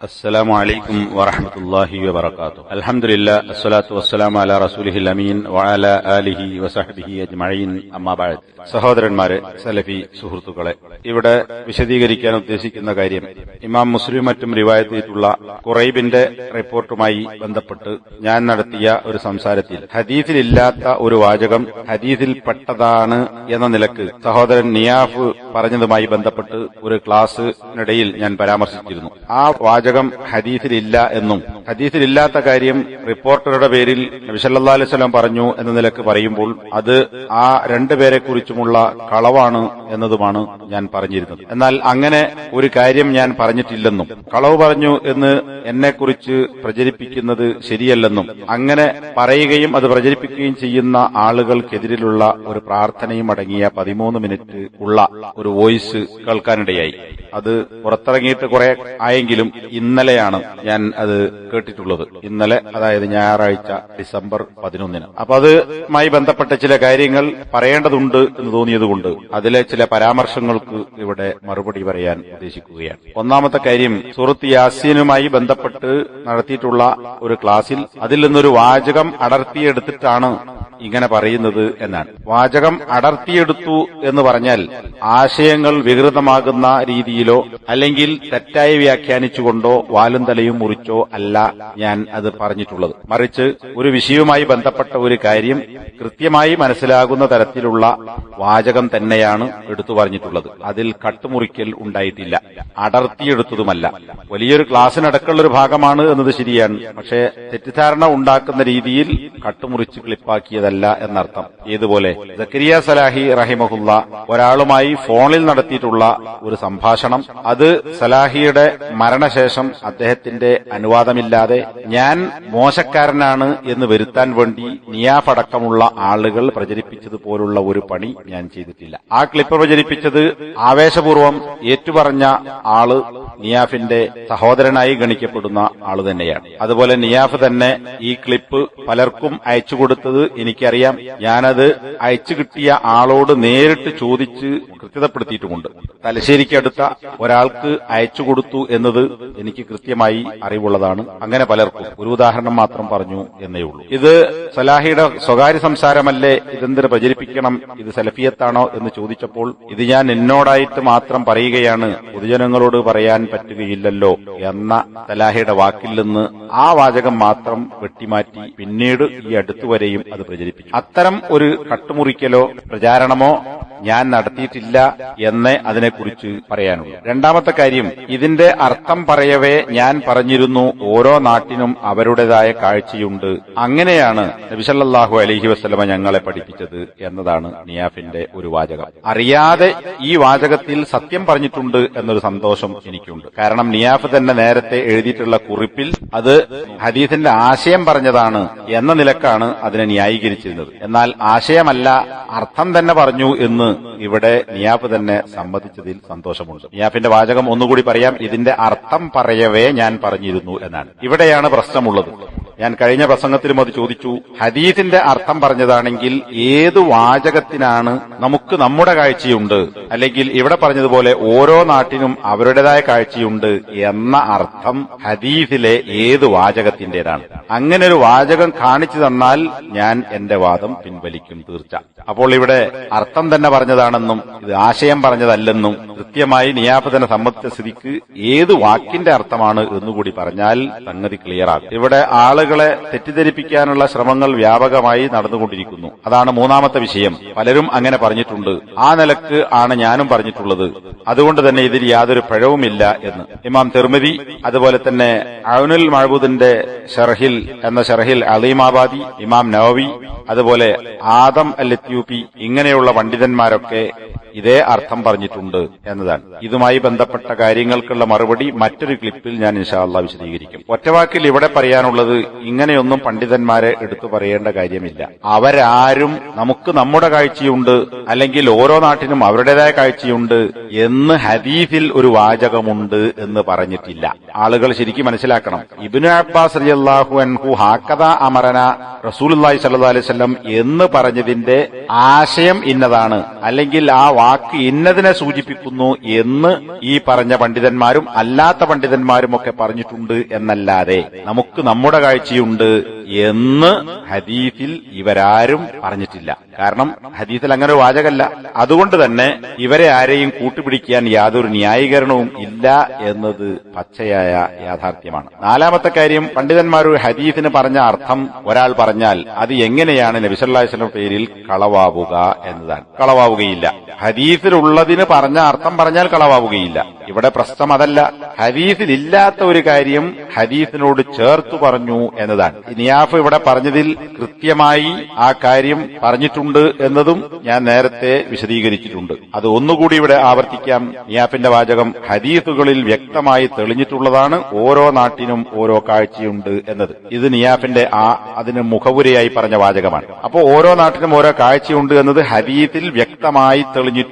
السلام عليكم ورحمة الله وبركاته الحمد لله الصلاة والسلام على رسوله الأمين وعلى آله وصحبه أجمعين أما بعد സഹോദരന്മാരെ സലഫി സുഹൃത്തുക്കളെ ഇവിടെ വിശദീകരിക്കാൻ ഉദ്ദേശിക്കുന്ന കാര്യം ഇമാം മുസ്ലിം മറ്റും റിവായത്ത് ചെയ്തിട്ടുള്ള കുറൈബിന്റെ റിപ്പോർട്ടുമായി ബന്ധപ്പെട്ട് ഞാൻ നടത്തിയ ഒരു സംസാരത്തിൽ ഹദീസിലില്ലാത്ത ഒരു വാചകം ഹദീസിൽ പെട്ടതാണ് എന്ന നിലക്ക് സഹോദരൻ നിയാഫ് പറഞ്ഞതുമായി ബന്ധപ്പെട്ട് ഒരു ക്ലാസ്സിനിടയിൽ ഞാൻ പരാമർശിച്ചിരുന്നു ആ വാചകം ഹദീസിലില്ല എന്നും. ഹദീസിലില്ലാത്ത കാര്യം റിപ്പോർട്ടറുടെ പേരിൽ നബിസല്ലാ അലൈഹി സ്വലം പറഞ്ഞു എന്ന നിലയ്ക്ക് പറയുമ്പോൾ അത് ആ രണ്ടുപേരെ കുറിച്ചുമുള്ള കളവാണ് എന്നതുമാണ് ഞാൻ പറഞ്ഞിരുന്നത്. എന്നാൽ അങ്ങനെ ഒരു കാര്യം ഞാൻ പറഞ്ഞിട്ടില്ലെന്നും. കളവ് പറഞ്ഞു എന്ന് എന്നെക്കുറിച്ച് പ്രചരിപ്പിക്കുന്നത് ശരിയല്ലെന്നും. അങ്ങനെ പറയുകയും അത് പ്രചരിപ്പിക്കുകയും ചെയ്യുന്ന ആളുകൾക്കെതിരിലുള്ള ഒരു പ്രാർത്ഥനയും അടങ്ങിയ പതിമൂന്ന് മിനിറ്റ് ഉള്ള ഒരു വോയിസ് കേൾക്കാനിടയായി. അത് പുറത്തിറങ്ങിയിട്ട് കുറെ ആയെങ്കിലും ഇന്നലെയാണ് ഞാൻ അത് കേട്ടിട്ടുള്ളത്. ഇന്നലെ അതായത് ഞായറാഴ്ച ഡിസംബർ പതിനൊന്നിന്. അപ്പൊ അതുമായി ബന്ധപ്പെട്ട ചില കാര്യങ്ങൾ പറയേണ്ടതുണ്ട് എന്ന് തോന്നിയതുകൊണ്ട് അതിലെ ചില പരാമർശങ്ങൾക്ക് ഇവിടെ മറുപടി പറയാൻ ഉദ്ദേശിക്കുകയാണ്. ഒന്നാമത്തെ കാര്യം സുഹൃത്ത് യാസീനുമായി ബന്ധപ്പെട്ട് നടത്തിയിട്ടുള്ള ഒരു ക്ലാസിൽ അതിൽ നിന്നൊരു വാചകം അടർത്തിയെടുത്തിട്ടാണ് ഇങ്ങനെ പറയുന്നത് എന്നാണ്. വാചകം അടർത്തിയെടുത്തു എന്ന് പറഞ്ഞാൽ ആശയങ്ങൾ വികൃതമാകുന്ന രീതിയിലോ അല്ലെങ്കിൽ തെറ്റായി വ്യാഖ്യാനിച്ചുകൊണ്ടോ വാലും തലയും മുറിച്ചോ അല്ല ഞാൻ അത് പറഞ്ഞിട്ടുള്ളത്. മറിച്ച് ഒരു വിഷയവുമായി ബന്ധപ്പെട്ട ഒരു കാര്യം കൃത്യമായി മനസ്സിലാകുന്ന തരത്തിലുള്ള വാചകം തന്നെയാണ് എടുത്തു പറഞ്ഞിട്ടുള്ളത്. അതിൽ കട്ടുമുറിക്കൽ ഉണ്ടായിട്ടില്ല. അടർത്തിയെടുത്തതുമല്ല. വലിയൊരു ക്ലാസ്സിനടക്കമുള്ള ഒരു ഭാഗമാണ് എന്നത് ശരിയാണ്. പക്ഷേ തെറ്റിദ്ധാരണ ഉണ്ടാക്കുന്ന രീതിയിൽ കട്ടുമുറിച്ച് ക്ലിപ്പാക്കിയതല്ല എന്നർത്ഥം. ഏതുപോലെ? സക്കരിയ സലാഹി റഹിമഹുല്ല ഒരാളുമായി ഫോണിൽ നടത്തിയിട്ടുള്ള ഒരു സംഭാഷണം. അത് സലാഹിയുടെ മരണശേഷം അദ്ദേഹത്തിന്റെ അനുവാദമില്ലാതെ ഞാൻ മോശക്കാരനാണ് എന്ന് വരുത്താൻ വേണ്ടി നിയാഫ് അടക്കമുള്ള ആളുകൾ പ്രചരിപ്പിച്ചതുപോലുള്ള ഒരു പണി ഞാൻ ചെയ്തിട്ടില്ല. ആ ക്ലിപ്പ് പ്രചരിപ്പിച്ചത് ആവേശപൂർവം ഏറ്റുപറഞ്ഞ ആൾ നിയാഫിന്റെ സഹോദരനായി ഗണിക്കപ്പെടുന്ന ആൾ തന്നെയാണ്. അതുപോലെ നിയാഫ് തന്നെ ഈ ക്ലിപ്പ് പലർക്കും അയച്ചു കൊടുത്തത് എനിക്കറിയാം. ഞാനത് അയച്ചു കിട്ടിയ ആളോട് നേരിട്ട് ചോദിച്ച് കൃത്യതപ്പെടുത്തിയിട്ടുമുണ്ട്. തലശ്ശേരിക്കടുത്ത ഒരാൾക്ക് അയച്ചു കൊടുത്തു എന്നത് എനിക്ക് കൃത്യമായി അറിവുള്ളതാണ്. അങ്ങനെ പലർക്കും. ഒരു ഉദാഹരണം മാത്രം പറഞ്ഞു എന്നേ ഉള്ളൂ. ഇത് സലാഹിയുടെ സ്വകാര്യ സംസാരമല്ലേ? ഇതെന്തിന് പ്രചരിപ്പിക്കണം? ഇത് സലഫിയത്താണോ എന്ന് ചോദിച്ചപ്പോൾ ഇത് ഞാൻ എന്നോടായിട്ട് മാത്രം പറയുകയാണ്. പൊതുജനങ്ങളോട് പറയാൻ പറ്റുകയില്ലല്ലോ എന്ന സലാഹിയുടെ വാക്കിൽ നിന്ന് ആ വാചകം മാത്രം വെട്ടിമാറ്റി പിന്നീട് ഈ അടുത്തുവരെയും അത് പ്രചരിപ്പിച്ചു. അത്തരം ഒരു കട്ടുമുറിക്കലോ പ്രചാരണമോ ഞാൻ നടത്തിയിട്ടില്ല എന്നേ അതിനെക്കുറിച്ച് പറയാനുള്ളൂ. രണ്ടാമത്തെ കാര്യം ഇതിന്റെ അർത്ഥം പറയവേ ഞാൻ പറഞ്ഞിരുന്നു ഓരോ നാട്ടിനും അവരുടേതായ കാഴ്ചയുണ്ട്. അങ്ങനെയാണ് നബിസല്ലാഹു അലഹി വസ്ലമ ഞങ്ങളെ പഠിപ്പിച്ചത് എന്നതാണ് നിയാഫിന്റെ ഒരു വാചകം. അറിയാതെ ഈ വാചകത്തിൽ സത്യം പറഞ്ഞിട്ടുണ്ട് എന്നൊരു സന്തോഷം എനിക്കുണ്ട്. കാരണം നിയാഫ് തന്നെ നേരത്തെ എഴുതിയിട്ടുള്ള കുറിപ്പിൽ അത് ഹദീസിന്റെ ആശയം പറഞ്ഞതാണ് എന്ന നിലക്കാണ് അതിനെ ന്യായീകരിച്ചിരുന്നത്. എന്നാൽ ആശയമല്ല അർത്ഥം തന്നെ പറഞ്ഞു എന്ന് ഇവിടെ നിയാഫ് തന്നെ സംബന്ധിച്ചതിൽ സന്തോഷമുണ്ട്. നിയാഫിന്റെ വാചകം ഒന്നുകൂടി പറയാം. ഇതിന്റെ അർത്ഥം പറയവേ ഞാൻ പറഞ്ഞിരുന്നു എന്നാണ്. ഇവിടെയാണ് പ്രശ്നമുള്ളത്. ഞാൻ കഴിഞ്ഞ പ്രസംഗത്തിലും അത് ചോദിച്ചു ഹദീസിന്റെ അർത്ഥം പറഞ്ഞതാണെങ്കിൽ ഏത് വാചകത്തിനാണ് നമുക്ക് നമ്മുടെ കാഴ്ചയുണ്ട്? അല്ലെങ്കിൽ ഇവിടെ പറഞ്ഞതുപോലെ ഓരോ നാട്ടിനും അവരുടേതായ കാഴ്ചയുണ്ട് എന്ന അർത്ഥം ഹദീസിലെ ഏത് വാചകത്തിന്റേതാണ്. അങ്ങനെ ഒരു വാചകം കാണിച്ചു തന്നാൽ ഞാൻ എന്റെ വാദം പിൻവലിക്കും തീർച്ച. അപ്പോൾ ഇവിടെ അർത്ഥം തന്നെ പറഞ്ഞതാണെന്നും ഇത് ആശയം പറഞ്ഞതല്ലെന്നും കൃത്യമായി നിയാപതന സമ്മതിച്ച സ്ഥിതിക്ക് ഏത് വാക്കിന്റെ അർത്ഥമാണ് എന്നുകൂടി പറഞ്ഞാൽ സംഗതി ക്ലിയറാകും ഇവിടെ ഇവിടെ ആളുകളെ തെറ്റിദ്ധരിപ്പിക്കാനുള്ള ശ്രമങ്ങൾ വ്യാപകമായി നടന്നുകൊണ്ടിരിക്കുന്നു. അതാണ് മൂന്നാമത്തെ വിഷയം. പലരും അങ്ങനെ പറഞ്ഞിട്ടുണ്ട്. ആ നിലയ്ക്ക് ആണ് ഞാനും പറഞ്ഞിട്ടുള്ളത്. അതുകൊണ്ട് തന്നെ ഇതിൽ യാതൊരു പഴവുമില്ല എന്ന്. ഇമാം തിർമിതി അതുപോലെ തന്നെ അവനുൽ മഹബൂദിന്റെ ഷർഹിൽ എന്ന ഷർഹിൽ അലീമാബാദി ഇമാം നവവി അതുപോലെ ആദം അൽ ഇങ്ങനെയുള്ള പണ്ഡിതന്മാരൊക്കെ ഇതേ അർത്ഥം പറഞ്ഞിട്ടുണ്ട് എന്നതാണ്. ഇതുമായി ബന്ധപ്പെട്ട കാര്യങ്ങൾക്കുള്ള മറുപടി മറ്റൊരു ക്ലിപ്പിൽ ഞാൻ ഇൻഷാല്ല വിശദീകരിക്കും. ഒറ്റവാക്കിൽ ഇവിടെ പറയാനുള്ളത് ഇങ്ങനെയൊന്നും പണ്ഡിതന്മാരെ എടുത്തു പറയേണ്ട കാര്യമില്ല. അവരാരും നമുക്ക് നമ്മുടെ കാഴ്ചയുണ്ട് അല്ലെങ്കിൽ ഓരോ നാട്ടിനും അവരുടേതായ കാഴ്ചയുണ്ട് എന്ന് ഹദീഫിൽ ഒരു വാചകമുണ്ട് എന്ന് പറഞ്ഞിട്ടില്ല. ആളുകൾ ശരിക്കും മനസ്സിലാക്കണം. ഇബിനു അബ്ബാസ് റളിയല്ലാഹു അൻഹു ഹാക്കത അമരന റസൂൽ അലൈഹി വസല്ലം എന്ന് പറഞ്ഞതിന്റെ ആശയം ഇന്നതാണ്. അല്ലെങ്കിൽ ആ വാക്ക് ഇന്നതിനെ സൂചിപ്പിക്കുന്നു എന്ന് ഈ പറഞ്ഞ പണ്ഡിതന്മാരും അല്ലാത്ത പണ്ഡിതന്മാരും ഒക്കെ പറഞ്ഞിട്ടുണ്ട് എന്നല്ലാതെ നമുക്ക് നമ്മുടെ കാഴ്ചയുണ്ട് എന്ന് ഹദീഫിൽ ഇവരാരും പറഞ്ഞിട്ടില്ല. കാരണം ഹദീഫിൽ അങ്ങനെ ഒരു വാചകല്ല. അതുകൊണ്ട് തന്നെ ഇവരെ ആരെയും കൂട്ടുപിടിക്കാൻ യാതൊരു ന്യായീകരണവും ഇല്ല എന്നത് പച്ചയായ യാഥാർത്ഥ്യമാണ്. നാലാമത്തെ കാര്യം പണ്ഡിതന്മാർ ഹദീഫിന് പറഞ്ഞ അർത്ഥം ഒരാൾ പറഞ്ഞാൽ അത് എങ്ങനെയാണ് നബിസല്ലാസ്ലം പേരിൽ കളവാവുക എന്നതാണ്. കളവാവുകയില്ല. ഹദീഫിലുള്ളതിന് പറഞ്ഞ അർത്ഥം പറഞ്ഞാൽ കളവാവുകയില്ല. ഇവിടെ പ്രശ്നം അതല്ല. ഹദീസിലില്ലാത്ത ഒരു കാര്യം ഹദീസിനോട് ചേർത്തു പറഞ്ഞു എന്നതാണ്. നിയാഫ് ഇവിടെ പറഞ്ഞതിൽ കൃത്യമായി ആ കാര്യം പറഞ്ഞിട്ടുണ്ട് എന്നതും ഞാൻ നേരത്തെ വിശദീകരിച്ചിട്ടുണ്ട്. അത് ഒന്നുകൂടി ഇവിടെ ആവർത്തിക്കാം. നിയാഫിന്റെ വാചകം ഹദീസുകളിൽ വ്യക്തമായി തെളിഞ്ഞിട്ടുള്ളതാണ് ഓരോ നാട്ടിനും ഓരോ കാഴ്ചയുണ്ട് എന്നത്. ഇത് നിയാഫിന്റെ ആ അതിന് മുഖവുരയായി പറഞ്ഞ വാചകമാണ്. അപ്പോൾ ഓരോ നാട്ടിനും ഓരോ കാഴ്ചയുണ്ട് എന്നത് ഹദീസിൽ വ്യക്തമായി തെളിഞ്ഞിട്ടുണ്ട്.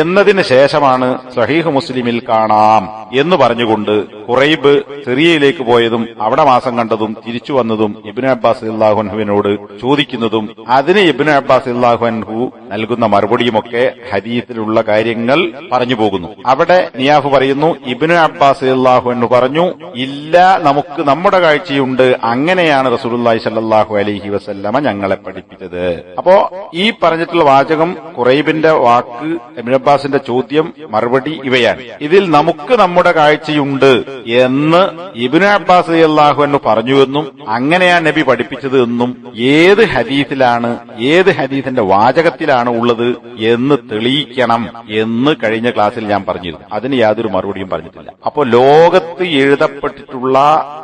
എന്നതിന് ശേഷമാണ് സഹീഹ് മുസ്ലിമിൽ കാണാം എന്ന് പറഞ്ഞുകൊണ്ട് കുറൈബ് സിറിയയിലേക്ക് പോയതും അവിടെ മാസം കണ്ടതും തിരിച്ചു വന്നതും ഇബിന് അബ്ബാസ് അള്ളാഹുൻഹുവിനോട് ചോദിക്കുന്നതും അതിന് ഇബിന് അബ്ബാസ് അള്ളാഹുൻഹു നൽകുന്ന മറുപടിയുമൊക്കെ ഹരീത്തിലുള്ള കാര്യങ്ങൾ പറഞ്ഞു പോകുന്നു. അവിടെ നിയാഫ് പറയുന്നു ഇബിന് അബ്ബാസ് അള്ളാഹുൻഹു പറഞ്ഞു ഇല്ല നമുക്ക് നമ്മുടെ കാഴ്ചയുണ്ട്. അങ്ങനെയാണ് റസൂലുള്ളാഹി സല്ലല്ലാഹു അലൈഹി വസല്ലമ ഞങ്ങളെ പഠിപ്പിച്ചത്. അപ്പോ ഈ പറഞ്ഞിട്ടുള്ള വാചകം ഖുറൈബിന്റെ വാക്ക് ഇബ്നു അബ്ബാസിന്റെ ചോദ്യം മറുപടി ഇവയാണ്. ഇതിൽ നമുക്ക് നമ്മുടെ കാഴ്ചയുണ്ട് എന്ന് ഇബ്നു അബ്ബാസ് അള്ളാഹു എന്ന് പറഞ്ഞുവെന്നും അങ്ങനെയാണ് നബി പഠിപ്പിച്ചത് എന്നും ഏത് ഹദീസിലാണ് ഏത് ഹദീസിന്റെ വാചകത്തിലാണ് ഉള്ളത് എന്ന് തെളിയിക്കണം എന്ന് കഴിഞ്ഞ ക്ലാസ്സിൽ ഞാൻ പറഞ്ഞിരുന്നു. അതിന് യാതൊരു മറുപടിയും പറഞ്ഞിട്ടില്ല. അപ്പോ ലോകത്ത് എഴുതപ്പെട്ടിട്ടുള്ള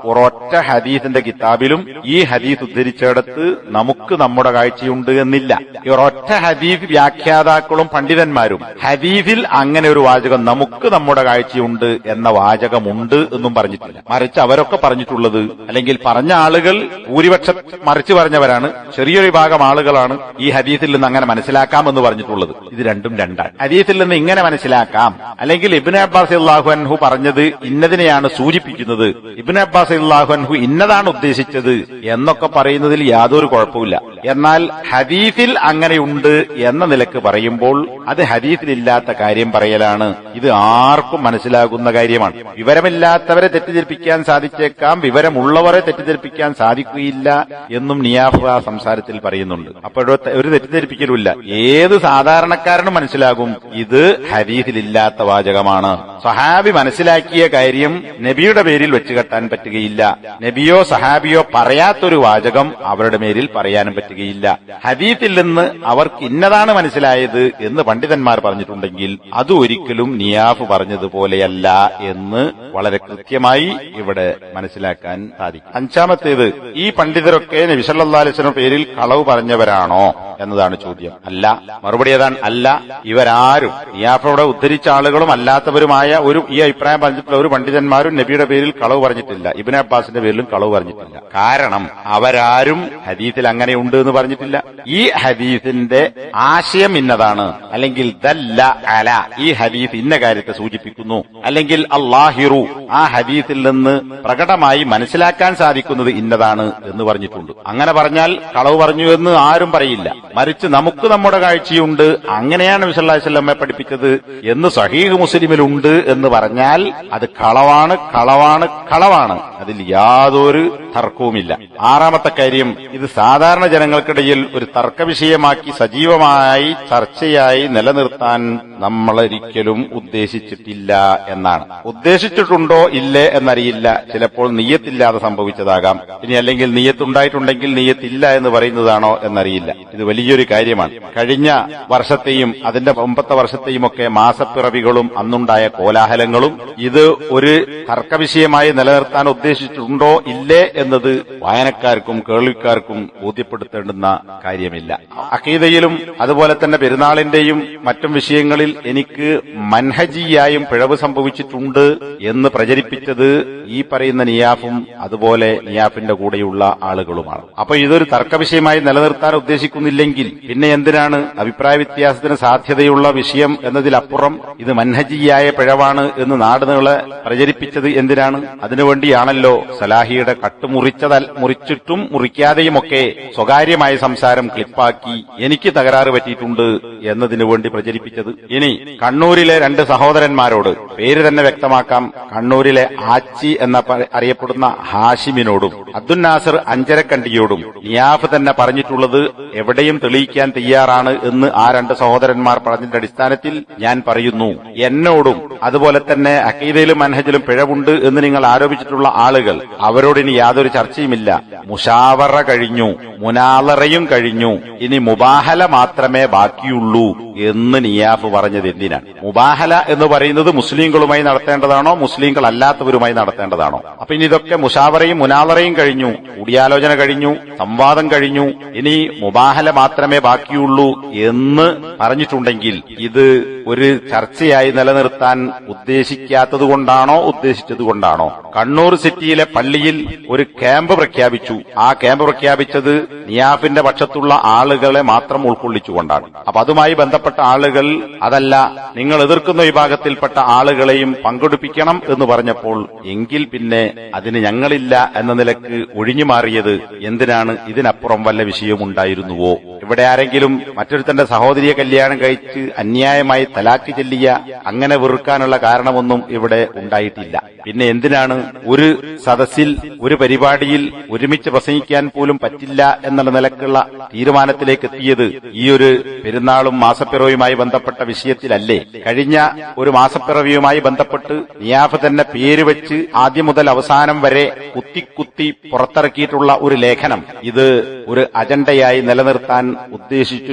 ഒരൊറ്റ ഹദീസിന്റെ കിതാബിലും ഈ ഹദീസ് ഉദ്ധരിച്ചിടത്ത് നമുക്ക് നമ്മുടെ കാഴ്ചയുണ്ട് എന്നില്ല. ഈ ഒരൊറ്റ ഹദീസ് വ്യാഖ്യാതാക്കളും പണ്ഡിതന്മാരും ഹദീസിൽ അങ്ങനെ ഒരു വാചകം നമുക്ക് നമ്മുടെ കാഴ്ചയുണ്ട് എന്ന വാചകമുണ്ട് എന്നും പറഞ്ഞിട്ടില്ല. മറിച്ച് അവരൊക്കെ പറഞ്ഞിട്ടുള്ളത് അല്ലെങ്കിൽ പറഞ്ഞ ആളുകൾ ഭൂരിപക്ഷം മറിച്ച് പറഞ്ഞവരാണ്. ചെറിയൊരു വിഭാഗം ആളുകളാണ് ഈ ഹദീസിൽ നിന്ന് അങ്ങനെ മനസ്സിലാക്കാം എന്ന് പറഞ്ഞിട്ടുള്ളത്. ഇത് രണ്ടും രണ്ടാണ്. ഹദീസിൽ നിന്ന് ഇങ്ങനെ മനസ്സിലാക്കാം. അല്ലെങ്കിൽ ഇബിൻ അബ്ബാസ് അള്ളാഹു അൻഹു പറഞ്ഞത് ഇന്നതിനെയാണ് സൂചിപ്പിക്കുന്നത്. ഇബിൻ അബ്ബാസ് അള്ളാഹു അൻഹു ഇന്നതാണ് ഉദ്ദേശിച്ചത് എന്നൊക്കെ പറയുന്നതിൽ യാതൊരു കുഴപ്പമില്ല എന്നാൽ ഹദീസിൽ അങ്ങനെയുണ്ട് എന്ന നിലയ്ക്ക് പറയുമ്പോൾ അത് ഹദീസിലില്ലാത്ത കാര്യം പറയലാണ്. ഇത് ആർക്കും മനസ്സിലാകുന്ന കാര്യമാണ്. വിവരമില്ലാത്തവരെ തെറ്റിദ്ധരിപ്പിക്കാൻ സാധിച്ചേക്കാം വിവരമുള്ളവരെ തെറ്റിദ്ധരിപ്പിക്കാൻ സാധിക്കുകയില്ല എന്നും നിയാഫ് സംസാരത്തിൽ പറയുന്നുണ്ട്. അപ്പോഴോ ഒരു തെറ്റിദ്ധരിപ്പിക്കലുമില്ല. ഏത് സാധാരണക്കാരനും മനസ്സിലാകും ഇത് ഹരീഫിലില്ലാത്ത വാചകമാണ്. സഹാബി മനസ്സിലാക്കിയ കാര്യം നബിയുടെ പേരിൽ വെച്ച് കെട്ടാൻ പറ്റുകയില്ല. നബിയോ സഹാബിയോ പറയാത്തൊരു വാചകം അവരുടെ പേരിൽ പറയാനും പറ്റുകയില്ല ഹദീത്തിൽ നിന്ന് അവർക്ക് ഇന്നതാണ് മനസ്സിലായത് എന്ന് പണ്ഡിതന്മാർ പറഞ്ഞിട്ടുണ്ടെങ്കിൽ അത് ഒരിക്കലും നിയാഫ് പറഞ്ഞതുപോലെയല്ല എന്ന് വളരെ കൃത്യമായി ഇവിടെ മനസ്സിലാക്കാൻ സാധിക്കും. അഞ്ചാമത്തേത് ഈ പണ്ഡിതരൊക്കെ നബിസല്ലാസ്ലിന്റെ പേരിൽ കളവ് പറഞ്ഞവരാണോ? എന്നതാണ് ചോദ്യം. അല്ല മറുപടി ഏതാണ്? അല്ല ഇവരാരും നിയാഫയുടെ ഉദ്ധരിച്ച ആളുകളും അല്ലാത്തവരുമായ ഒരു ഈ അഭിപ്രായം പറഞ്ഞിട്ടുള്ള ഒരു പണ്ഡിതന്മാരും നബിയുടെ പേരിൽ കളവ് പറഞ്ഞിട്ടില്ല. ഇബിൻ അബ്ബാസിന്റെ പേരിലും കളവ് പറഞ്ഞിട്ടില്ല. കാരണം അവരാരും ഹദീസിൽ അങ്ങനെ ഉണ്ട് എന്ന് പറഞ്ഞിട്ടില്ല. ഈ ഹദീസിന്റെ ആശയം ഇന്നതാണ്. അല്ലെങ്കിൽ ദല്ല അല ഈ ഹദീസ് ഇന്ന കാര്യത്തെ സൂചിപ്പിക്കുന്നു. അല്ലെങ്കിൽ അള്ളാഹിറു ആ ഹദീസിൽ നിന്ന് പ്രകടമായി മനസ്സിലാക്കാൻ സാധിക്കുന്നത് ഇന്നതാണ് എന്ന് പറഞ്ഞിട്ടുണ്ട്. അങ്ങനെ പറഞ്ഞാൽ കളവ് പറഞ്ഞു എന്ന് ആരും പറയില്ല. മറിച്ച് നമുക്ക് നമ്മുടെ കാഴ്ചയുണ്ട്. അങ്ങനെയാണ് വിസല്ലാസ്വല്ലമ്മെ പഠിപ്പിച്ചത് എന്ന് സഹീഹ് മുസ്ലിമിലുണ്ട് എന്ന് പറഞ്ഞാൽ അത് കളവാണ് കളവാണ് കളവാണ്. അതിൽ യാതൊരു തർക്കവുമില്ല. ആറാമത്തെ കാര്യം ഇത് സാധാരണ ജനങ്ങൾക്കിടയിൽ ഒരു തർക്ക വിഷയമാക്കി സജീവമായി ചർച്ചയായി നിലനിർത്താൻ നമ്മളൊരിക്കലും ഉദ്ദേശിച്ചിട്ടില്ല എന്നാണ്. ഉദ്ദേശിച്ചിട്ടുണ്ടോ ഇല്ലേ എന്നറിയില്ല. ചിലപ്പോൾ നീയത്തില്ലാതെ സംഭവിച്ചതാകാം. ഇനി അല്ലെങ്കിൽ നീയത്തുണ്ടായിട്ടുണ്ടെങ്കിൽ നീയത്തില്ല എന്ന് പറയുന്നതാണോ എന്നറിയില്ല. ഇത് വലിയൊരു കാര്യമാണ്. കഴിഞ്ഞ വർഷത്തെയും അതിന്റെ മുമ്പത്തെ വർഷത്തെയും ഒക്കെ മാസപ്പിറവികളും അന്നുണ്ടായ കോലാഹലങ്ങളും ഇത് ഒരു തർക്കവിഷയമായി നിലനിർത്താൻ ഉദ്ദേശിച്ചിട്ടുണ്ടോ ഇല്ലേ എന്നത് വായനക്കാർക്കും കേൾവിക്കാർക്കും ബോധ്യപ്പെടുത്തേണ്ടുന്ന കാര്യമില്ല. അക്കീതയിലും അതുപോലെ തന്നെ പെരുന്നാളിന്റെയും മറ്റും വിഷയങ്ങളിൽ എനിക്ക് മൻഹജിയായും പിഴവ് സംഭവിച്ചിട്ടുണ്ട് എന്ന് പ്രചരിപ്പിച്ചത് ഈ പറയുന്ന നിയാഫും അതുപോലെ നിയാഫിന്റെ കൂടെയുള്ള ആളുകളുമാണ്. അപ്പൊ ഇതൊരു തർക്കവിഷയമായി നിലനിർത്താൻ ഉദ്ദേശിക്കുന്നില്ലെങ്കിൽ പിന്നെ എന്തിനാണ് അഭിപ്രായ വ്യത്യാസത്തിന് സാധ്യതയുള്ള വിഷയം എന്നതിലപ്പുറം ഇത് മൻഹജിയായ പിഴവാണ് എന്ന് നാടുകളെ പ്രചരിപ്പിച്ചത് എന്തിനാണ്? അതിനുവേണ്ടിയാണല്ലോ സലാഹിയുടെ കട്ട് മുറിച്ചതൽ മുറിച്ചിട്ടും മുറിക്കാതെയുമൊക്കെ സ്വകാര്യമായ സംസാരം ക്ലിപ്പാക്കി എനിക്ക് തകരാറ് പറ്റിയിട്ടുണ്ട് എന്നതിനു വേണ്ടി പ്രചരിപ്പിച്ചത്. ഇനി കണ്ണൂരിലെ രണ്ട് സഹോദരന്മാരോട് പേര് തന്നെ വ്യക്തമാക്കാം. കണ്ണൂരിലെ ആച്ചി എന്ന അറിയപ്പെടുന്ന ഹാഷിമിനോടും അബ്ദുൽ നാസർ അഞ്ചരക്കണ്ടിയോടും നിയാഫ് തന്നെ പറഞ്ഞിട്ടുള്ളത് എവിടെയും തെളിയിക്കാൻ തയ്യാറാണ് എന്ന് ആ രണ്ട് സഹോദരന്മാർ പറഞ്ഞതിന്റെ അടിസ്ഥാനത്തിൽ ഞാൻ പറയുന്നു. എന്നോടും അതുപോലെ തന്നെ അക്കീദയിലും മനഹജിലും പിഴവുണ്ട് എന്ന് നിങ്ങൾ ആരോപിച്ചിട്ടുള്ള ആളുകൾ അവരോട് ഇനി യാതൊരു ചർച്ചയുമില്ല. മുഷാവറ കഴിഞ്ഞു മുനാലറയും കഴിഞ്ഞു. ഇനി മുബാഹല മാത്രമേ ബാക്കിയുള്ളൂ എന്ന് നിയാഫ് പറഞ്ഞത് എന്തിനാണ് മുബാഹല എന്ന് പറയുന്നത് മുസ്ലിങ്ങളുമായി നടത്തേണ്ടതാണോ മുസ്ലിങ്ങൾ അല്ലാത്തവരുമായി നടത്തേണ്ടതാണോ? അപ്പൊ ഇനി ഇതൊക്കെ മുഷാവറയും മുനാലറയും കഴിഞ്ഞു കൂടിയാലോചന കഴിഞ്ഞു സംവാദം കഴിഞ്ഞു. ഇനി മുബാഹല മാത്രമേ ബാക്കിയുള്ളൂ എന്ന് പറഞ്ഞിട്ടുണ്ടെങ്കിൽ ഇത് ഒരു ചർച്ചയായി നിലനിർത്താൻ ഉദ്ദേശിക്കാത്തത് കൊണ്ടാണോ ഉദ്ദേശിച്ചത് കൊണ്ടാണോ? കണ്ണൂർ സിറ്റിയിലെ പള്ളിയിൽ ഒരു ക്യാമ്പ് പ്രഖ്യാപിച്ചു. ആ ക്യാമ്പ് പ്രഖ്യാപിച്ചത് നിയാഫിന്റെ പക്ഷത്തുള്ള ആളുകളെ മാത്രം ഉൾക്കൊള്ളിച്ചുകൊണ്ടാണ്. അപ്പൊ അതുമായി ബന്ധപ്പെട്ട ആളുകൾ അതല്ല നിങ്ങൾ എതിർക്കുന്ന വിഭാഗത്തിൽപ്പെട്ട ആളുകളെയും പങ്കെടുപ്പിക്കണം എന്ന് പറഞ്ഞപ്പോൾ എങ്കിൽ പിന്നെ അതിന് ഞങ്ങളില്ല എന്ന നിലയ്ക്ക് ഒഴിഞ്ഞു മാറിയത് എന്തിനാണ്? ഇതിനപ്പുറം വല്ല വിഷയമുണ്ടായിരുന്നുവോ? ഇവിടെ ആരെങ്കിലും മറ്റൊരുത്തന്റെ സഹോദരിയെ കല്യാണം കഴിച്ച് അന്യായമായി തലാക്ക് ചെല്ലിയ അങ്ങനെ വെറുക്കാനുള്ള കാരണമൊന്നും ഇവിടെ ഉണ്ടായിട്ടില്ല. പിന്നെ എന്തിനാണ് ഒരു സദസ്സിൽ ഒരു പരിപാടിയിൽ ഒരുമിച്ച് പ്രസംഗിക്കാൻ പോലും പറ്റില്ല എന്നുള്ള നിലക്കുള്ള തീരുമാനത്തിലേക്ക് എത്തിയത് ഈ ഒരു പെരുന്നാളും മാസപ്പിറവിയുമായി ബന്ധപ്പെട്ട വിഷയത്തിലല്ലേ? കഴിഞ്ഞ ഒരു മാസപ്പിറവിയുമായി ബന്ധപ്പെട്ട് നിയാഫ് തന്നെ പേര് വെച്ച് ആദ്യം മുതൽ അവസാനം വരെ കുത്തിക്കുത്തി പുറത്തിറക്കിയിട്ടുള്ള ഒരു ലേഖനം. ഇത് ഒരു അജണ്ടയായി നിലനിർത്താൻ ഉദ്ദേശിച്ചു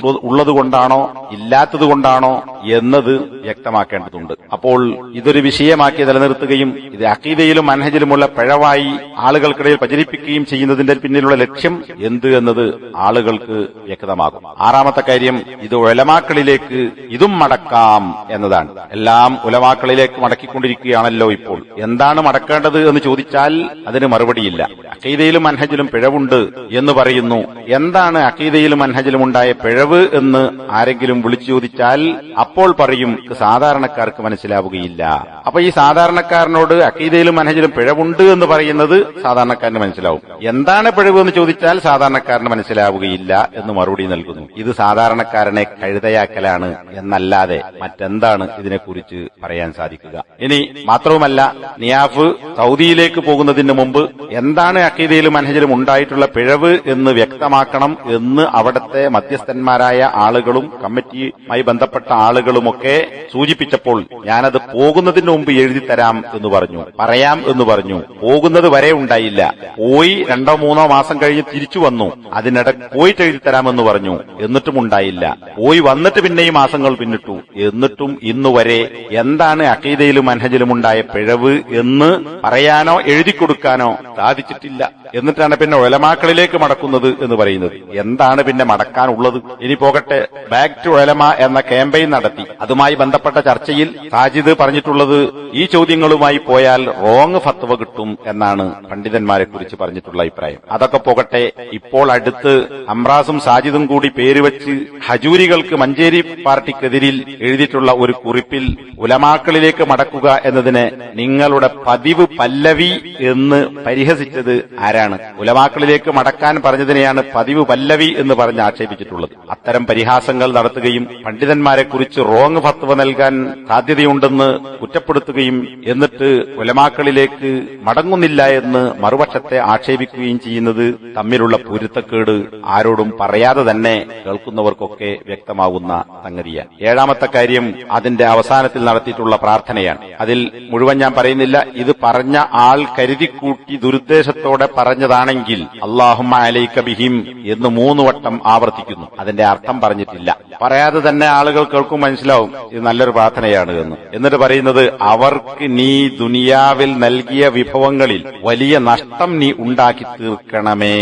ഇല്ലാത്തത് കൊണ്ടാണോ എന്നത് വ്യക്തമാക്കേണ്ടതുണ്ട്. അപ്പോൾ ഇതൊരു വിഷയമാക്കി നിലനിർത്തുകയും ഇത് അക്കീതയിലും മനഹജിലുമുള്ള പിഴവായി ആളുകൾക്കിടയിൽ പ്രചരിപ്പിക്കുകയും ചെയ്യുന്നതിന്റെ പിന്നിലുള്ള ലക്ഷ്യം എന്ത് എന്നത് ആളുകൾക്ക് വ്യക്തമാകും. ആറാമത്തെ കാര്യം ഇത് ഉലമാക്കളിലേക്ക് ഇതും മടക്കാം എന്നതാണ്. എല്ലാം ഉലമാക്കളിലേക്ക് മടക്കിക്കൊണ്ടിരിക്കുകയാണല്ലോ ഇപ്പോൾ. എന്താണ് മടക്കേണ്ടത് എന്ന് ചോദിച്ചാൽ അതിന് മറുപടിയില്ല. അക്കീതയിലും മനഹജിലും പിഴവുണ്ട് എന്ന് പറയുന്നു. എന്താണ് അക്കീതയിലും ഉണ്ടായ പിഴവ് എന്ന് ആരെങ്കിലും വിളിച്ചു ചോദിച്ചാൽ അപ്പോൾ പറയും "ഇത് സാധാരണക്കാർക്ക് മനസ്സിലാവുകയില്ല. അപ്പൊ ഈ സാധാരണക്കാരനോട് അക്കീതയിലും മനഹജിലും പിഴവുണ്ട് എന്ന് പറയുന്നത് സാധാരണക്കാരന് മനസ്സിലാവും. എന്താണ് പിഴവ് എന്ന് ചോദിച്ചാൽ സാധാരണക്കാരന് മനസ്സിലാവുകയില്ല എന്ന് മറുപടി നൽകുന്നു. ഇത് സാധാരണക്കാരനെ കഴുതയാക്കലാണ് എന്നല്ലാതെ മറ്റെന്താണ് ഇതിനെക്കുറിച്ച് പറയാൻ സാധിക്കുക? ഇനി മാത്രവുമല്ല നിയാഫ് സൗദിയിലേക്ക് പോകുന്നതിന് മുമ്പ് എന്താണ് അക്കീതയിലും മനഹജിലും ഉണ്ടായിട്ടുള്ള പിഴവ് എന്ന് വ്യക്തമാക്കണം എന്ന് അവിടുത്തെ മധ്യസ്ഥന്മാരായ ആളുകളും കമ്മിറ്റിയുമായി ബന്ധപ്പെട്ട ആളുകളുമൊക്കെ സൂചിപ്പിച്ചപ്പോൾ ഞാനത് പോകുന്നതിന് മുമ്പ് എഴുതി തരാം എന്ന് പറഞ്ഞു. പറയാം എന്ന് പറഞ്ഞു. പോകുന്നത് വരെ ഉണ്ടായില്ല. പോയി രണ്ടോ മൂന്നോ മാസം കഴിഞ്ഞ് തിരിച്ചു വന്നു. അതിനിടെ പോയിട്ട് എഴുതി തരാമെന്ന് പറഞ്ഞു. എന്നിട്ടും ഉണ്ടായില്ല. പോയി വന്നിട്ട് പിന്നെയും മാസങ്ങൾ പിന്നിട്ടു. എന്നിട്ടും ഇന്നുവരെ എന്താണ് അക്കീതയിലും മനഹജിലും ഉണ്ടായ പിഴവ് എന്ന് പറയാനോ എഴുതി കൊടുക്കാനോ സാധിച്ചിട്ടില്ല. എന്നിട്ടാണ് പിന്നെ ഒലമാക്കളിലേക്ക് മടക്കുന്നത് എന്ന് പറയുന്നത്. എന്താണ് പിന്നെ മടക്കാനുള്ളത് ഇനി പോകട്ടെ. ബാക്ക് ടു ഒലമ എന്ന ക്യാമ്പയിൻ നടത്തി. അതുമായി ബന്ധപ്പെട്ട ചർച്ചയിൽ സാജിദ് പറഞ്ഞിട്ടുള്ളത് ഈ ചോദ്യങ്ങളുമായി പോയാൽ റോങ് ഫത്വ കിട്ടും എന്നാണ് പണ്ഡിതന്മാരെ കുറിച്ച് പറഞ്ഞിട്ടുള്ള അഭിപ്രായം. അതൊക്കെ പോകട്ടെ ഇപ്പോൾ അടുത്ത് അമ്രാസും സാജിദും കൂടി പേര് വെച്ച് ഹജൂരികൾക്ക് മഞ്ചേരി പാർട്ടിക്കെതിരിൽ എഴുതിയിട്ടുള്ള ഒരു കുറിപ്പിൽ ഉലമാക്കളിലേക്ക് മടക്കുക എന്നതിന് നിങ്ങളുടെ പതിവ് പല്ലവി എന്ന് പരിഹസിച്ചത് ആരാണ്? ഉലമാക്കളിലേക്ക് മടക്കാൻ പറഞ്ഞതിനെയാണ് പതിവ് പല്ലവി എന്ന് പറഞ്ഞ് ആക്ഷേപിച്ചിട്ടുള്ളത്. അത്തരം പരിഹാസങ്ങൾ നടത്തുകയും പണ്ഡിതന്മാരെ കുറിച്ച് റോങ് ഫത്വ നൽകാൻ സാധ്യതയുണ്ടെന്ന് കുറ്റപ്പെടുത്തുകയും എന്നിട്ട് ഒലമാക്കളിലേക്ക് മടങ്ങുന്നില്ല എന്ന് മറുപക്ഷത്തെ ആക്ഷേപിക്കുകയും ചെയ്യുന്നത് തമ്മിലുള്ള പൊരുത്തക്കേട് ആരോടും പറയാതെ തന്നെ കേൾക്കുന്നവർക്കൊക്കെ വ്യക്തമാകുന്ന സംഗതിയാണ്. ഏഴാമത്തെ കാര്യം അതിന്റെ അവസാനത്തിൽ നടത്തിയിട്ടുള്ള പ്രാർത്ഥനയാണ്. അതിൽ മുഴുവൻ ഞാൻ പറയുന്നില്ല ഇത് പറഞ്ഞ ആൾ കരുതിക്കൂട്ടി ദുരുദ്ദേശത്തോടെ പറഞ്ഞതാണെങ്കിൽ അള്ളാഹുമ്മ അലൈക്ക ബിഹിം എന്ന് മൂന്ന് വട്ടം ആവർത്തിക്കുന്നു. അതിന്റെ അർത്ഥം പറഞ്ഞിട്ടില്ല. പറയാതെ തന്നെ ആളുകൾ കേൾക്കും മനസ്സിലാവും. ഇത് നല്ലൊരു പ്രാർത്ഥനയാണ് എന്ന്. എന്നിട്ട് പറയുന്നത് അവർക്ക് നീ ദുനിയാവിൽ നൽകിയ വിഭവങ്ങളിൽ വലിയ നഷ്ടം നീ ഉണ്ടാക്കി തീർക്കണമേ.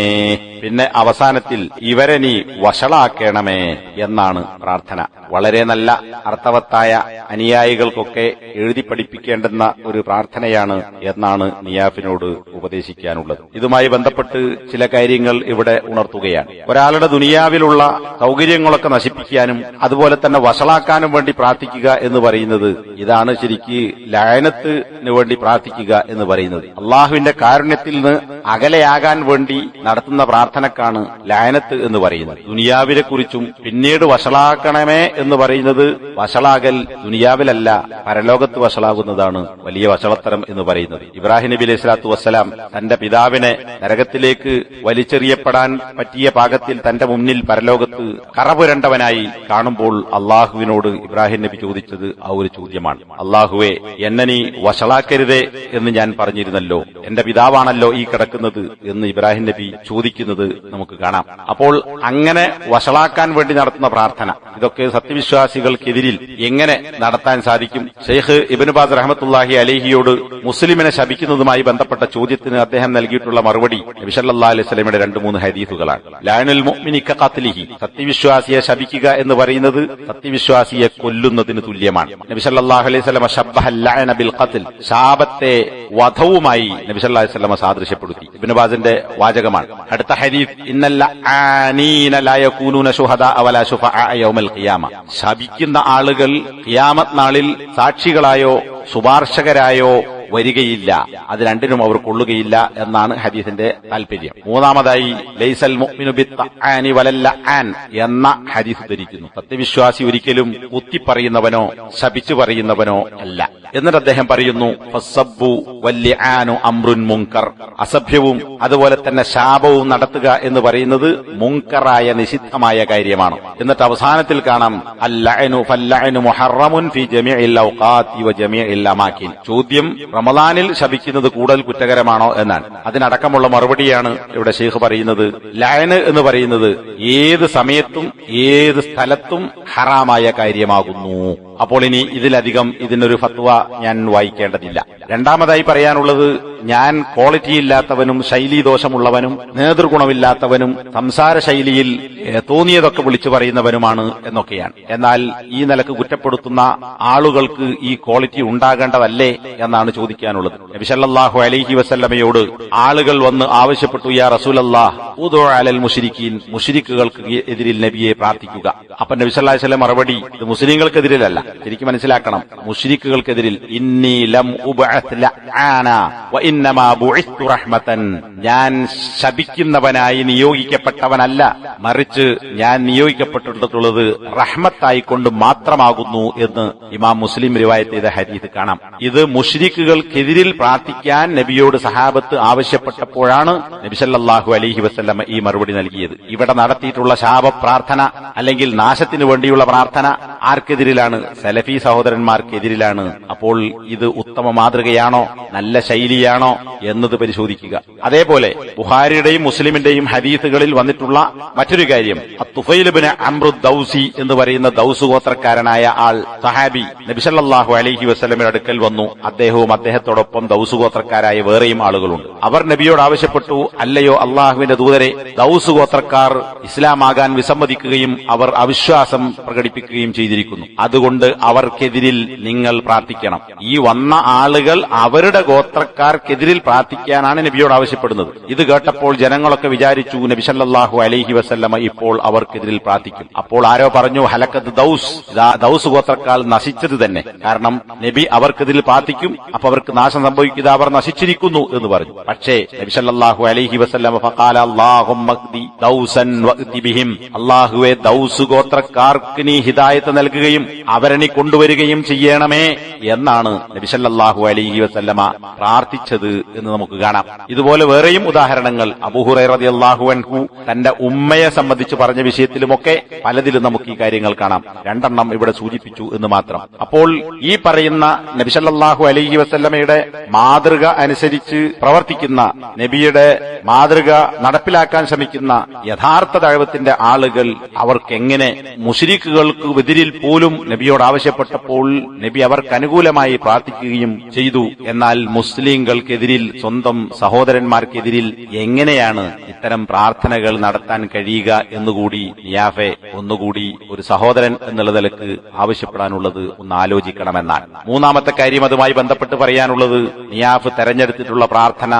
പിന്നെ അവസാനത്തിൽ ഇവരെ നീ വഷളാക്കണമേ എന്നാണ് പ്രാർത്ഥന. വളരെ നല്ല അർത്ഥവത്തായ അനുയായികൾക്കൊക്കെ എഴുതി പഠിപ്പിക്കേണ്ടുന്ന ഒരു പ്രാർത്ഥനയാണ് എന്നാണ് നിയാഫിനോട് ഉപദേശിക്കാനുള്ളത്. ഇതുമായി ബന്ധപ്പെട്ട് ചില കാര്യങ്ങൾ ഇവിടെ ഉണർത്തുകയാണ്. ഒരാളുടെ ദുനിയാവിലുള്ള സൗകര്യങ്ങളൊക്കെ നശിപ്പിക്കാനും അതുപോലെ തന്നെ വഷളാക്കാനും വേണ്ടി പ്രാർത്ഥിക്കുക എന്ന് പറയുന്നത് ഇതാണ് ശരിക്ക് ലയനത്തിന് വേണ്ടി പ്രാർത്ഥിക്കുക എന്ന് പറയുന്നത്. അള്ളാഹുവിന്റെ കാരുണ്യത്തിൽ നിന്ന് അകലെയാകാൻ വേണ്ടി നടത്തുന്ന പ്രാർത്ഥനക്കാണ് ലായനത്ത് എന്ന് പറയുന്നത്. ദുനിയാവിനെ കുറിച്ചും പിന്നീട് വഷളാക്കണമേ എന്ന് പറയുന്നത് വഷളാകൽ ദുനിയാവിലല്ല പരലോകത്ത് വഷളാകുന്നതാണ് വലിയ വഷളത്തരം എന്ന് പറയുന്നത്. ഇബ്രാഹിം നബി അലൈഹി സ്വലാത്തു വസ്സലാം തന്റെ പിതാവിനെ നരകത്തിലേക്ക് വലിച്ചെറിയപ്പെടാൻ പറ്റിയ പാകത്തിൽ തന്റെ മുന്നിൽ പരലോകത്ത് കറപുരണ്ടവനായി കാണുമ്പോൾ അള്ളാഹുവിനോട് ഇബ്രാഹിം നബി ചോദിച്ചത് ആ ഒരു ചോദ്യമാണ്. അള്ളാഹുവെ എന്നെ നീ വഷളാക്കരുതേ എന്ന് ഞാൻ പറഞ്ഞിരുന്നല്ലോ. എന്റെ പിതാവാണല്ലോ ഈ കിടക്കുന്നത് എന്ന് ഇബ്രാഹിം നബി ചോദിക്കുന്നത്. നമുക്ക് കാണാം. അപ്പോൾ അങ്ങനെ വഷളാക്കാൻ വേണ്ടി നടത്തുന്ന പ്രാർത്ഥന ഇതൊക്കെ സത്യവിശ്വാസികൾക്കെതിരിൽ എങ്ങനെ നടത്താൻ സാധിക്കും? ഷെയ്ഖ് ഇബിൻബാദ് റഹമത്തുല്ലാഹി അലേഹിയോട് മുസ്ലിമിനെ ശപിക്കുന്നതുമായി ബന്ധപ്പെട്ട ചോദ്യത്തിന് അദ്ദേഹം നൽകിയിട്ടുള്ള മറുപടി നബിസല്ലാ അലൈഹി സ്വലമിയുടെ രണ്ട് മൂന്ന് ഹരീഫുകളാണ് ലാനുൽ ഖത്ലിഹി സത്യവിശ്വാസിയെ ശപിക്കുക എന്ന് പറയുന്നത് സത്യവിശ്വാസിയെ കൊല്ലുന്നതിന് തുല്യമാണ്. ബിൽ ശാപത്തെ വധവുമായി നബിസല്ലാ അലൈഹി സ്വലമ സാദൃശ്യപ്പെടുത്തി. ഇബ്നുബാസിന്റെ വാചകമാണ്. അടുത്ത ഹദീസ് ഇന്നല്ല ആനീന ലാ യകൂനൂന ശുഹദാ വലാ ശുഫആ യൗമൽ ഖിയാമ. ശപിക്കുന്ന ആളുകൾ ഖിയാമത്ത് നാളിൽ സാക്ഷികളായോ ശുപാർശകരായോ വരികയില്ല. അത് രണ്ടിനും അവർ കൊള്ളുകയില്ല എന്നാണ് ഹദീസിന്റെ താല്പര്യം മൂന്നാമതായി ലൈസൽ മുഅ്മിനു എന്ന ഹദീസ് ധരിക്കുന്നു സത്യവിശ്വാസി ഒരിക്കലും കുത്തി പറയുന്നവനോ ശപിച്ചു പറയുന്നവനോ അല്ല. എന്നിട്ട് അദ്ദേഹം പറയുന്നു വല്ലിആനു അമ്രുൻ മുങ്കർ അസഭ്യവും അതുപോലെ തന്നെ ശാപവും നടത്തുക എന്ന് പറയുന്നത് മുങ്കറായ നിഷിദ്ധമായ കാര്യമാണ്. എന്നിട്ട് അവസാനത്തിൽ കാണാം മുഹറമുൻ ഫി ജമീഇൽ വ ജമീഇൽ ചോദ്യം റമദാനിൽ ശപിക്കുന്നത് കൂടുതൽ കുറ്റകരമാണോ എന്നാണ്. അതിനടക്കമുള്ള മറുപടിയാണ് ഇവിടെ ഷെയ്ഖ് പറയുന്നത്. ലയന് എന്ന് പറയുന്നത് ഏത് സമയത്തും ഏത് സ്ഥലത്തും ഹറാമായ കാര്യമാകുന്നു. അപ്പോൾ ഇനി ഇതിലധികം ഇതിനൊരു ഫത്വ ഞാൻ വായിക്കേണ്ടതില്ല. രണ്ടാമതായി പറയാനുള്ളത് ഞാൻ ക്വാളിറ്റി ഇല്ലാത്തവനും ശൈലീ ദോഷമുള്ളവനും നേതൃഗുണമില്ലാത്തവനും സംസാര ശൈലിയിൽ തോന്നിയതൊക്കെ വിളിച്ചു പറയുന്നവനുമാണ് എന്നൊക്കെയാണ്. എന്നാൽ ഈ നിലയ്ക്ക് കുറ്റപ്പെടുത്തുന്ന ആളുകൾക്ക് ഈ ക്വാളിറ്റി ഉണ്ടാകേണ്ടതല്ലേ എന്നാണ് ചോദിക്കാനുള്ളത്. നബിസല്ലാഹു അലൈഹി വസല്ലമയോട് ആളുകൾ വന്ന് ആവശ്യപ്പെട്ടു യാ റസൂലല്ലാഹ് അലൽ മുഷിരിക്കീൻ മുഷിരിക്കുകൾക്ക് എതിരിൽ നബിയെ പ്രാർത്ഥിക്കുക. അപ്പൊ നബി സല്ലല്ലാഹു അലൈഹി വസല്ലം മറുപടി ഇത് മുസ്ലിങ്ങൾക്കെതിരിലല്ല ശരിക്കും മനസ്സിലാക്കണം. മുഷിരിക്കുകൾക്കെതിരിൽ ഞാൻ ശപിക്കുന്നവനായി നിയോഗിക്കപ്പെട്ടവനല്ല. മറിച്ച് ഞാൻ നിയോഗിക്കപ്പെട്ടിട്ടുള്ളത് റഹ്മത്തായി കൊണ്ട് മാത്രമാകുന്നു എന്ന് ഇമാം മുസ്ലിം റിവായത്ത് ചെയ്ത ഹരീത് കാണാം. ഇത് മുഷിരിക്കുകൾക്കെതിരിൽ പ്രാർത്ഥിക്കാൻ നബിയോട് സഹാബത്ത് ആവശ്യപ്പെട്ടപ്പോഴാണ് നബിസല്ലാഹു അലഹി വസല്ലമ ഈ മറുപടി നൽകിയത്. ഇവിടെ നടത്തിയിട്ടുള്ള ശാപ പ്രാർത്ഥന അല്ലെങ്കിൽ നാശത്തിനു വേണ്ടിയുള്ള പ്രാർത്ഥന ആർക്കെതിരിലാണ് സലഫി സഹോദരന്മാർക്കെതിരിലാണ്. അപ്പോൾ ഇത് ഉത്തമ മാതൃകയാണോ? നല്ല ശൈലിയാണോ? എന്നത് പരിശോധിക്കുക. അതേപോലെ ബുഹാരിയുടെയും മുസ്ലിമിന്റെയും ഹദീസുകളിൽ വന്നിട്ടുള്ള മറ്റൊരു കാര്യം. തുഫൈലബിന് അമ്രു ദൌസി എന്ന് പറയുന്ന ദൌസ് ഗോത്രക്കാരനായ ആൾ സഹാബി നബിസല്ലാഹു അലഹി വസ്ലമിന്റെ അടുക്കൽ വന്നു. അദ്ദേഹവും അദ്ദേഹത്തോടൊപ്പം ദൌസ് ഗോത്രക്കാരായ വേറെയും ആളുകളുണ്ട്. അവർ നബിയോട് ആവശ്യപ്പെട്ടു അല്ലയോ അള്ളാഹുവിന്റെ ദൂതരെ ദൌസ് ഗോത്രക്കാർ ഇസ്ലാമാകാൻ വിസമ്മതിക്കുകയും അവർ അവിശ്വാസം പ്രകടിപ്പിക്കുകയും ചെയ്തിരിക്കുന്നു. അതുകൊണ്ട് അവർക്കെതിരിൽ നിങ്ങൾ പ്രാർത്ഥിക്കണം. ഈ വന്ന ആളുകൾ അവരുടെ ഗോത്രക്കാർക്കെതിരിൽ പ്രാർത്ഥിക്കാനാണ് നബിയോട് ആവശ്യപ്പെടുന്നത്. ഇത് കേട്ടപ്പോൾ ജനങ്ങളൊക്കെ വിചാരിച്ചു നബി സല്ലല്ലാഹു അലൈഹി വസല്ലമ ഇപ്പോൾ അവർക്കെതിരിൽ പ്രാർത്ഥിക്കും. അപ്പോൾ ആരോ പറഞ്ഞു ഹലക്കത്ത് ദൌസ്. ദൌസ് ഗോത്രക്കാൾ നശിച്ചത് തന്നെ. കാരണം നബി അവർക്കെതിരിൽ പ്രാർത്ഥിക്കും അപ്പൊ അവർക്ക് നാശം സംഭവിക്കുക അവർ നശിച്ചിരിക്കുന്നു എന്ന് പറഞ്ഞു. പക്ഷേ നബി സല്ലല്ലാഹു അലൈഹി വസല്ലമ ഫഖാല ദൗസൻ വഖ്ദി ബിഹിം. അല്ലാഹുവേ ദൗസ് ഗോത്രക്കാർക്ക് നീ ഹിദായത്ത് നൽകുകയും അവരെ നീ കൊണ്ടുവരികയും ചെയ്യണമേ എന്നാണ് നബിസല്ലാഹു അലൈഹി വസല്ലമ പ്രാർത്ഥിച്ചത് എന്ന് നമുക്ക് കാണാം. ഇതുപോലെ വേറെയും ഉദാഹരണങ്ങൾ അബൂഹുറൈറ അള്ളാഹു അൻഹു തന്റെ ഉമ്മയെ സംബന്ധിച്ച് പറഞ്ഞ വിഷയത്തിലുമൊക്കെ പലതിലും നമുക്ക് ഈ കാര്യങ്ങൾ കാണാം. രണ്ടെണ്ണം ഇവിടെ സൂചിപ്പിച്ചു എന്ന് മാത്രം. അപ്പോൾ ഈ പറയുന്ന നബിസല്ലാഹു അലൈഹി വസല്ലമയുടെ മാതൃക അനുസരിച്ച് പ്രവർത്തിക്കുന്ന നബിയുടെ മാതൃക നടപ്പിലാക്കാൻ ശ്രമിക്കുന്ന യഥാർത്ഥ ദൈവത്തിന്റെ ആളുകൾ അവർക്ക് എങ്ങനെ മുഷിരിക്കുകൾക്ക് എതിരിൽ പോലും നബിയോട് ആവശ്യപ്പെട്ടപ്പോൾ നബി അവർക്ക് അനുകൂലമായി പ്രാർത്ഥിക്കുകയും ചെയ്തു. എന്നാൽ മുസ്ലിങ്ങൾക്കെതിരിൽ സ്വന്തം സഹോദരന്മാർക്കെതിരിൽ എങ്ങനെയാണ് ഇത്തരം പ്രാർത്ഥനകൾ നടത്താൻ കഴിയുക എന്നുകൂടി നിയാഫെ ഒന്നുകൂടി ഒരു സഹോദരൻ എന്നുള്ള നിലയ്ക്ക് ആവശ്യപ്പെടാനുള്ളത് ഒന്ന് ആലോചിക്കണമെന്നാണ്. മൂന്നാമത്തെ കാര്യം അതുമായി ബന്ധപ്പെട്ട് പറയാനുള്ളത് നിയാഫ് തെരഞ്ഞെടുത്തിട്ടുള്ള പ്രാർത്ഥന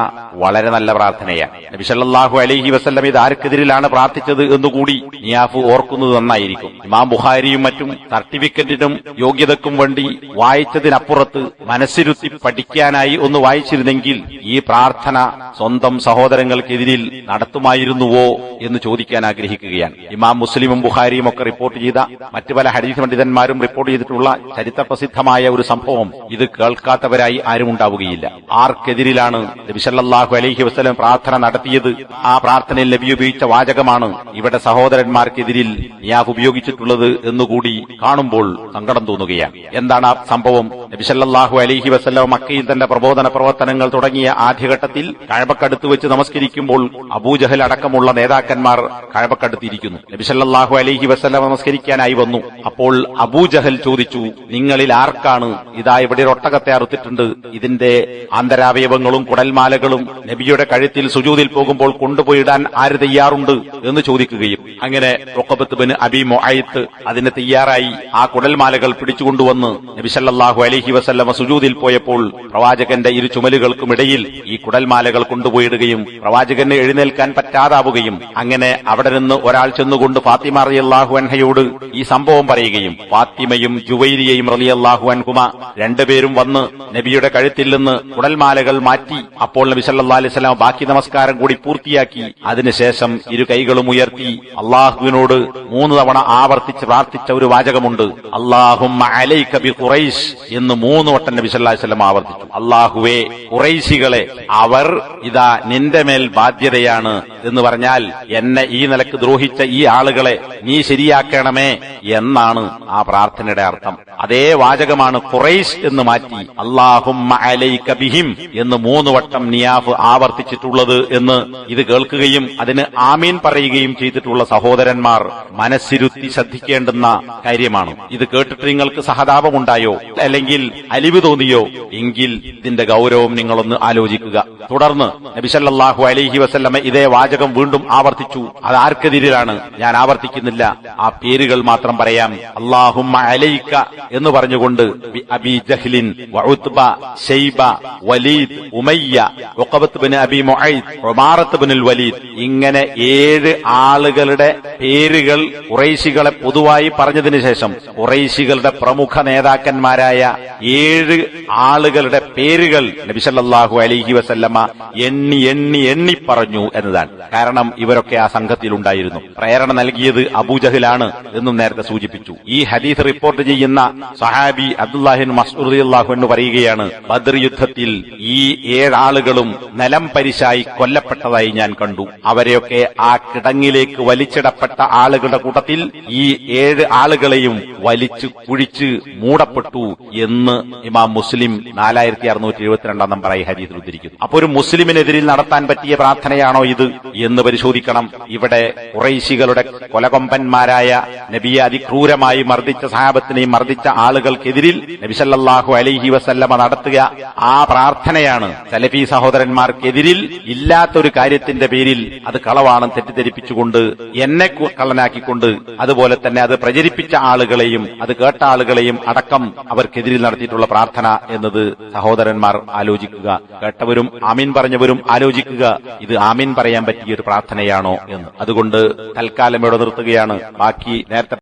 വളരെ നല്ല പ്രാർത്ഥനയാണ്. നബിസല്ലാഹു അലഹി വസ്ല്ലം ഇത് ആർക്കെതിരിലാണ് പ്രാർത്ഥിച്ചത് എന്നുകൂടി നിയാഫ് ഓർക്കുന്നത് നന്നായിരിക്കും. ഇമാം ബുഹാരിയും മറ്റും സർട്ടിഫിക്കറ്റിനും യോഗ്യതക്കും വേണ്ടി വായിച്ചതിനപ്പുറത്ത് മനസ്സിരുത്തി പഠിക്കാനായി ഒന്ന് വായിച്ചിരുന്നെങ്കിൽ ഈ പ്രാർത്ഥന സ്വന്തം സഹോദരങ്ങൾക്കെതിരിൽ നടത്തുമായിരുന്നുവോ എന്ന് ചോദിക്കാൻ ആഗ്രഹിക്കുകയാണ്. ഇമാം മുസ്ലിമും ബുഹാരിയും ഒക്കെ റിപ്പോർട്ട് ചെയ്ത മറ്റു പല ഹദീസ് പണ്ഡിതന്മാരും റിപ്പോർട്ട് ചെയ്തിട്ടുള്ള ചരിത്ര പ്രസിദ്ധമായ ഒരു സംഭവം ഇത് കേൾക്കാത്തവരായി ആരും ഉണ്ടാവുകയില്ല. ആർക്കെതിരിലാണ് നബി സല്ലല്ലാഹു അലൈഹി വസല്ലം പ്രാർത്ഥന നടത്തിയത്? ആ പ്രാർത്ഥനയിൽ നബി ഉപയോഗിച്ച വാചകമാണ് ഇവിടെ സഹോദരന്മാർക്കെതിരിൽ നിയാഫ് ഉപയോഗിച്ചിട്ടുള്ളത് എന്നുകൂടി കാണുമ്പോൾ സങ്കടം തോന്നുകയാണ്. എന്താണ് ആ സംഭവം? നബിസല്ലാഹു അലഹി വസല്ലം മക്കയിൽ തന്റെ പ്രബോധന പ്രവർത്തനങ്ങൾ തുടങ്ങിയ ആദ്യഘട്ടത്തിൽ കഴബക്കടുത്ത് വെച്ച് നമസ്കരിക്കുമ്പോൾ അബൂജഹൽ അടക്കമുള്ള നേതാക്കന്മാർ കഴബക്കടുത്തിരിക്കുന്നു. നബിസല്ലാഹു അലഹി വസല്ലം നമസ്കരിക്കാനായി വന്നു. അപ്പോൾ അബൂജഹൽ ചോദിച്ചു നിങ്ങളിൽ ആർക്കാണ് ഇതാ ഇവിടെ ഒട്ടകത്തെ അറുത്തിട്ടുണ്ട്? ഇതിന്റെ ആന്തരാവയവങ്ങളും കുടൽമാലകളും നബിയുടെ കഴുത്തിൽ സുജൂതിൽ പോകുമ്പോൾ കൊണ്ടുപോയിടാൻ ആര് തയ്യാറുണ്ട്? എന്ന് ചോദിക്കുകയും അങ്ങനെ റൊക്കബത്ത് ബിൻ അബി മൊഹയത്ത് അതിന് തയ്യാറായി. ആ കുടൽമാലകൾ പിടിച്ചുകൊണ്ടുവന്ന് നബിസല്ലാഹു അലഹി വസല്ലമ സുജൂതിൽ പോയപ്പോൾ പ്രവാചകന്റെ ഇരു ചുമലുകൾക്കുമിടയിൽ ഈ കുടൽമാലകൾ കൊണ്ടുപോയിടുകയും പ്രവാചകന് എഴുന്നേൽക്കാൻ പറ്റാതാവുകയും അങ്ങനെ അവിടെ നിന്ന് ഒരാൾ ചെന്നുകൊണ്ട് ഫാത്തിമ റളിയല്ലാഹു അൻഹയോട് ഈ സംഭവം പറയുകയും ഫാത്തിമയും ജുവൈരിയയും റളിയല്ലാഹു അൻഹുമ രണ്ടുപേരും വന്ന് നബിയുടെ കഴുത്തിൽ നിന്ന് കുടൽമാലകൾ മാറ്റി അപ്പോൾ നബി സല്ലല്ലാഹു അലൈഹി സ്വലാം ബാക്കി നമസ്കാരം കൂടി പൂർത്തിയാക്കി. അതിനുശേഷം ഇരു കൈകളും ഉയർത്തി അള്ളാഹുവിനോട് മൂന്ന് തവണ ആവർത്തിച്ച് പ്രാർത്ഥിച്ച ഒരു വാചകമുണ്ട്. ബി ഖുറൈശ് എന്ന് മൂന്ന് വട്ടം നബി സല്ലല്ലാഹു അലൈഹി വസല്ലം ആവർത്തിച്ചു. അള്ളാഹുവേ ഖുറൈശികളെ അവർ ഇതാ നിന്റെ മേൽ ബാധ്യതയാണ് എന്ന് പറഞ്ഞാൽ എന്നെ ഈ നിലയ്ക്ക് ദ്രോഹിച്ച ഈ ആളുകളെ നീ ശരിയാക്കണമേ എന്നാണ് ആ പ്രാർത്ഥനയുടെ അർത്ഥം. അതേ വാചകമാണ് ഖുറൈശ് എന്ന് മാറ്റി അള്ളാഹുമ്മ അലൈക ബിഹിം എന്ന് മൂന്ന് വട്ടം നിയാഫ് ആവർത്തിച്ചിട്ടുള്ളത് എന്ന് ഇത് കേൾക്കുകയും അതിന് ആമീൻ പറയുകയും ചെയ്തിട്ടുള്ള സഹോദരന്മാർ മനസ്സിരുത്തി ശ്രദ്ധിക്കേണ്ടുന്ന കാര്യമാണ്. ഇത് കേട്ടിട്ട് നിങ്ങൾക്ക് സഹതാപമുണ്ടായോ? അല്ലെങ്കിൽ അലിവ് തോന്നിയോ? എങ്കിൽ ഇതിന്റെ ഗൗരവം നിങ്ങളൊന്ന് ആലോചിക്കുക. തുടർന്ന് നബിസല്ലാഹു അലൈഹി വസല്ലമ ഇതേ വാചകം വീണ്ടും ആവർത്തിച്ചു. അത് ആർക്കെതിരിലാണ് ഞാൻ ആവർത്തിക്കുന്നില്ല. ആ പേരുകൾ മാത്രം പറയാം. അള്ളാഹുമ്മ അലൈക്ക എന്ന് പറഞ്ഞുകൊണ്ട് അബി ജഹ്ലിൻ വഉത്ബ ഷൈബ വലീദ് ഉമയ്യ ഉഖബത്ത് ബിൻ വലീദ് ഇങ്ങനെ ഏഴ് ആളുകളുടെ പേരുകൾ കുറൈശികളെ പൊതുവായി പറഞ്ഞതിന് ശേഷം കുറൈശികളുടെ പ്രമുഖ നേതാക്കന്മാരായ ഏഴ് ആളുകളുടെ പേരുകൾ നബിസല്ലാഹു അലൈഹി വസല്ലമ്മ എണ്ണി എണ്ണി എണ്ണി പറഞ്ഞു എന്നതാണ്. കാരണം ഇവരൊക്കെ ആ സംഘത്തിലുണ്ടായിരുന്നു. പ്രേരണ നൽകിയത് അബൂജഹിലാണ് എന്നും നേരത്തെ സൂചിപ്പിച്ചു. ഈ ഹദീസ് റിപ്പോർട്ട് ചെയ്യുന്ന സഹാബി അബ്ദുല്ലാഹിൻ മസ്ഊദ് അള്ളാഹു എന്ന് പറയുകയാണ് ബദർ യുദ്ധത്തിൽ ഈ ഏഴാളുകളും നിലം പരിശായി കൊല്ലപ്പെട്ടതായി ഞാൻ കണ്ടു. അവരെയൊക്കെ ആ കിടങ്ങിലേക്ക് വലിച്ചിടപ്പെട്ട ആളുകളുടെ കൂട്ടത്തിൽ ഈ ഏഴ് ആളുകളെയും വലിച്ചു കുഴിച്ച് മൂടപ്പെട്ടു എന്ന് ഇമാം മുസ്ലിം നാലായിരത്തി അറുന്നൂറ്റി എഴുപത്തിരണ്ടാം നമ്പർ ഈ ഹരീതിൽ ഉദ്ധരിക്കുന്നു. അപ്പോൾ ഒരു മുസ്ലിമിനെതിരിൽ നടത്താൻ പറ്റിയ പ്രാർത്ഥനയാണോ ഇത് എന്ന് പരിശോധിക്കണം. ഇവിടെ കുറൈശികളുടെ കൊലകൊമ്പന്മാരായ നബിയെ അതിക്രൂരമായി മർദ്ദിച്ച സഹാബത്തിനെയും മർദ്ദിച്ച ആളുകൾക്കെതിരിൽ നബിസല്ലാഹു അലൈഹി വസല്ലമ നടത്തുക ആ പ്രാർത്ഥനയാണ് സലഫി സഹോദരന്മാർക്കെതിരിൽ ഇല്ലാത്തൊരു കാര്യത്തിന്റെ പേരിൽ അത് കളവാണെന്ന് തെറ്റിദ്ധരിപ്പിച്ചുകൊണ്ട് എന്നെ കള്ളനാക്കിക്കൊണ്ട് അതുപോലെ തന്നെ അത് പ്രചരിപ്പിച്ച ആളുകളെയും അത് കേട്ട ആളുകളെയും അടക്കം അവർക്കെതിരിൽ നടത്തിയിട്ടുള്ള പ്രാർത്ഥന എന്നത് സഹോദരന്മാർ ആലോചിക്കുക. കേട്ടവരും ആമീൻ പറഞ്ഞവരും ആലോചിക്കുക. ഇത് ആമീൻ പറയാൻ പറ്റിയ ഒരു പ്രാർത്ഥനയാണോ എന്ന്. അതുകൊണ്ട് തൽക്കാലം ഇവിടെ നിർത്തുകയാണ്. ബാക്കി നേരത്തെ